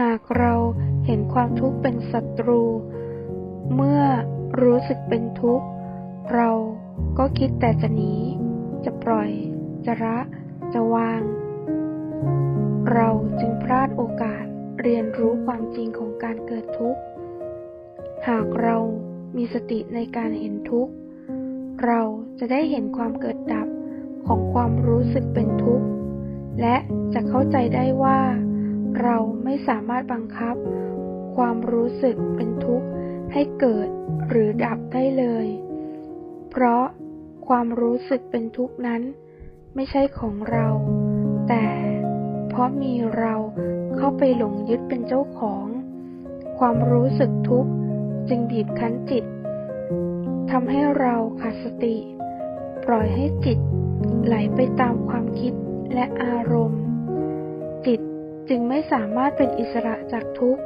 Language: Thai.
หากเราเห็นความทุกข์เป็นศัตรู เมื่อรู้สึกเป็นทุกข์ เราก็คิดแต่จะหนี จะปล่อย จะละ จะวาง เราจึงพลาดโอกาสเรียนรู้ความจริงของการเกิดทุกข์ หากเรามีสติในการเห็นทุกข์ เราจะได้เห็นความเกิดดับของความรู้สึกเป็นทุกข์ และจะเข้าใจได้ว่า เราไม่สามารถบังคับ ความรู้สึกเป็นทุกข์ให้เกิดหรือดับได้เลย เพราะความรู้สึกเป็นทุกข์นั้น ไม่ใช่ของเรา แต่เพราะมีเราเข้าไปหลงยึดเป็นเจ้าของ ความรู้สึกทุกข์จึงบีบคั้นจิตทำให้เราขาดสติ ปล่อยให้จิตไหลไปตามความคิดและอารมณ์ จิต จึงไม่สามารถเป็นอิสระจากทุกข์